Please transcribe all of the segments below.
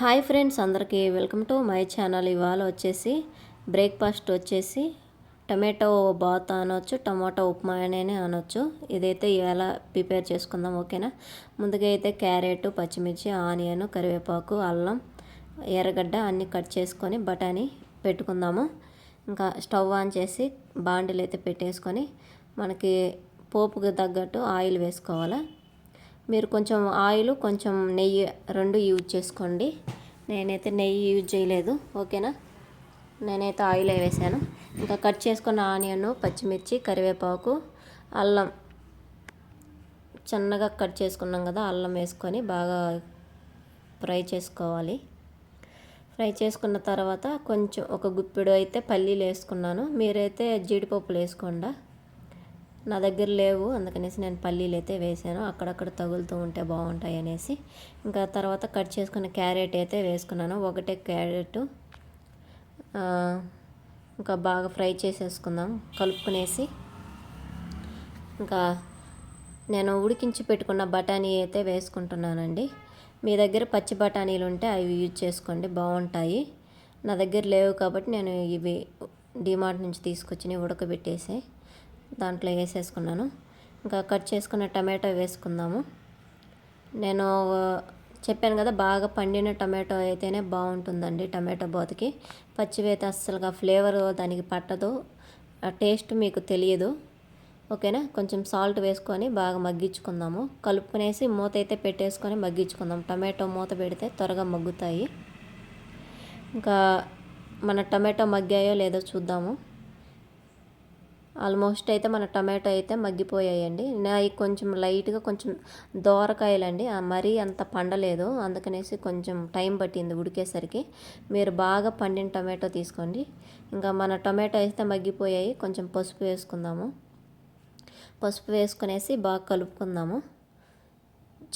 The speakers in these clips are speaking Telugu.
హాయ్ ఫ్రెండ్స్ అందరికీ వెల్కమ్ టు మై ఛానల్. ఇవాళ వచ్చేసి బ్రేక్ఫాస్ట్ వచ్చేసి టమాటో బాత్ అనొచ్చు టమాటో ఉప్మా అనే అనొచ్చు. ఇదైతే ఇవాళ ప్రిపేర్ చేసుకుందాం ఓకేనా? ముందుగా అయితే క్యారెట్ పచ్చిమిర్చి ఆనియన్ కరివేపాకు అల్లం ఎర్రగడ్డ అన్నీ కట్ చేసుకొని బఠానీ పెట్టుకుందాము. ఇంకా స్టవ్ ఆన్ చేసి బాండిలు అయితే పెట్టేసుకొని మనకి పోపుకి తగ్గట్టు ఆయిల్ వేసుకోవాలి. మీరు కొంచెం ఆయిల్ కొంచెం నెయ్యి రెండు యూజ్ చేసుకోండి. నేనైతే నెయ్యి యూజ్ చేయలేదు ఓకేనా? నేనైతే ఆయిల్ వేసాను. ఇంకా కట్ చేసుకున్న ఆనియన్ పచ్చిమిర్చి కరివేపాకు అల్లం. చిన్నగా కట్ చేసుకున్నాం కదా అల్లం వేసుకొని బాగా ఫ్రై చేసుకోవాలి. ఫ్రై చేసుకున్న తర్వాత కొంచెం ఒక గుప్పిడు అయితే పల్లీలు వేసుకున్నాను. మీరైతే జీడిపప్పులు వేసుకోండి? నా దగ్గర లేవు అందుకనేసి నేను పల్లీలు అయితే వేసాను. అక్కడక్కడ తగులుతూ ఉంటే బాగుంటాయి అనేసి. ఇంకా తర్వాత కట్ చేసుకున్న క్యారెట్ అయితే వేసుకున్నాను. ఒకటే క్యారెట్ ఇంకా బాగా ఫ్రై చేసేసుకుందాం కలుపుకునేసి. ఇంకా నేను ఉడికించి పెట్టుకున్న బఠానీ అయితే వేసుకుంటున్నానండి. మీ దగ్గర పచ్చి బఠానీలు ఉంటే అవి యూజ్ చేసుకోండి బాగుంటాయి. నా దగ్గర లేవు కాబట్టి నేను ఇవి డిమార్ట్ నుంచి తీసుకొచ్చి ఉడకబెట్టేసి. దాంట్లో వేసేసుకున్నాను. ఇంకా కట్ చేసుకున్న టమాటో వేసుకుందాము. నేను చెప్పాను కదా బాగా పండిన టమాటో అయితేనే బాగుంటుందండి టమాటో బోతకి. పచ్చివైతే అస్సలుగా ఫ్లేవర్ దానికి పట్టదు. ఆ టేస్ట్ మీకు తెలియదు. ఓకేనా? కొంచెం సాల్ట్ వేసుకొని బాగా మగ్గించుకుందాము. కలుపుకునేసి మూత అయితే పెట్టేసుకొని మగ్గించుకుందాం. టమాటో మూత పెడితే త్వరగా మగ్గుతాయి. ఇంకా మన టమాటో మగ్గాయో లేదో చూద్దాము. ఆల్మోస్ట్ అయితే మన టమాటో అయితే మగ్గిపోయాయండి. నా కొంచెం లైట్గా కొంచెం దోరకాయలండి. మరీ అంత పండలేదు. అందుకనేసి కొంచెం టైం పట్టింది ఉడికేసరికి. మీరు బాగా పండిన టమాటో తీసుకోండి. ఇంకా మన టమాటో అయితే మగ్గిపోయాయి. కొంచెం పసుపు వేసుకుందాము. పసుపు వేసుకునేసి బాగా కలుపుకుందాము.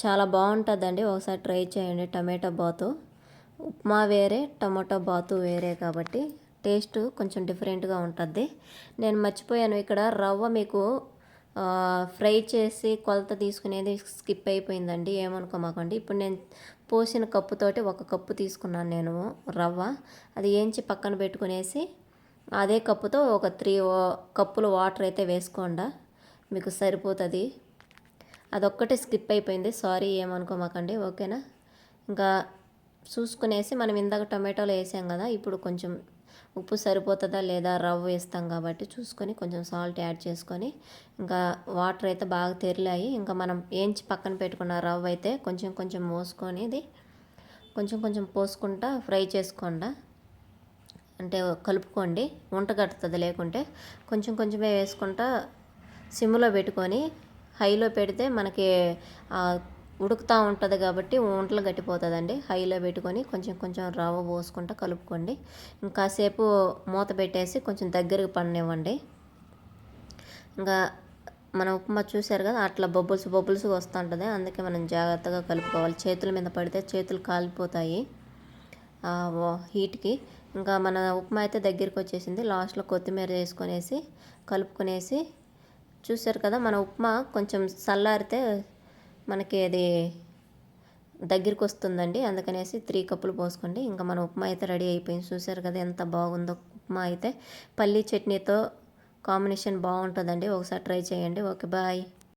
చాలా బాగుంటుందండి. ఒకసారి ట్రై చేయండి టమాటో బాతు. ఉప్మా వేరే టమాటో బాతు వేరే కాబట్టి. టేస్ట్ కొంచెం డిఫరెంట్గా ఉంటుంది నేను మర్చిపోయాను ఇక్కడ రవ్వ మీకు ఫ్రై చేసి కొలత తీసుకునేది స్కిప్ అయిపోయిందండి ఏమనుకోమాకండి. ఇప్పుడు నేను పోసిన కప్పుతోటి ఒక కప్పు తీసుకున్నాను నేను రవ్వ. అది ఏంచి పక్కన పెట్టుకునేసి అదే కప్పుతో ఒక త్రీ కప్పులు వాటర్ అయితే వేసుకోండా మీకు సరిపోతుంది. అదొక్కటే స్కిప్ అయిపోయింది సారీ ఏమనుకోమాకండి ఓకేనా? ఇంకా చూసుకునేసి మనం ఇందాక టొమాటోలు వేసాం కదా ఇప్పుడు కొంచెం ఉప్పు సరిపోతుందా లేదా రవ్వ వేస్తాం కాబట్టి చూసుకొని కొంచెం సాల్ట్ యాడ్ చేసుకొని ఇంకా వాటర్ అయితే బాగా తెరిలాయి. ఇంకా మనం ఏంచి పక్కన పెట్టుకున్న రవ్వ అయితే కొంచెం కొంచెం మోసుకొని ఇది కొంచెం కొంచెం పోసుకుంటా ఫ్రై చేసుకోండా. అంటే కలుపుకోండి. వంట కట్టుతుంది లేకుంటే కొంచెం కొంచెమే వేసుకుంటా సిమ్లో పెట్టుకొని హైలో పెడితే మనకి ఉడుకుతూ ఉంటుంది కాబట్టి వంటలు గట్టిపోతుందండి. హైలో పెట్టుకొని కొంచెం కొంచెం రవ్వ పోసుకుంటూ కలుపుకోండి. ఇంకాసేపు మూత పెట్టేసి కొంచెం దగ్గరకు పడనివ్వండి. ఇంకా మన ఉప్మా చూశారు కదా అట్లా బొబ్బుల్స్ బొబ్బుల్స్ వస్తూ ఉంటుంది. అందుకే మనం జాగ్రత్తగా కలుపుకోవాలి. చేతుల మీద పడితే చేతులు కాలిపోతాయి. హీట్కి. ఇంకా మన ఉప్మా అయితే దగ్గరికి వచ్చేసింది. లాస్ట్లో కొత్తిమీర వేసుకొనేసి కలుపుకునేసి చూశారు కదా మన ఉప్మా కొంచెం చల్లారితే మనకి అది దగ్గరికి వస్తుందండి అందుకనేసి త్రీ కప్పులు పోసుకోండి. ఇంకా మన ఉప్మా అయితే రెడీ అయిపోయింది. చూసారు కదా ఎంత బాగుందో ఉప్మా అయితే. పల్లీ చట్నీతో కాంబినేషన్ బాగుంటుందండి. ఒకసారి ట్రై చేయండి. Okay bye.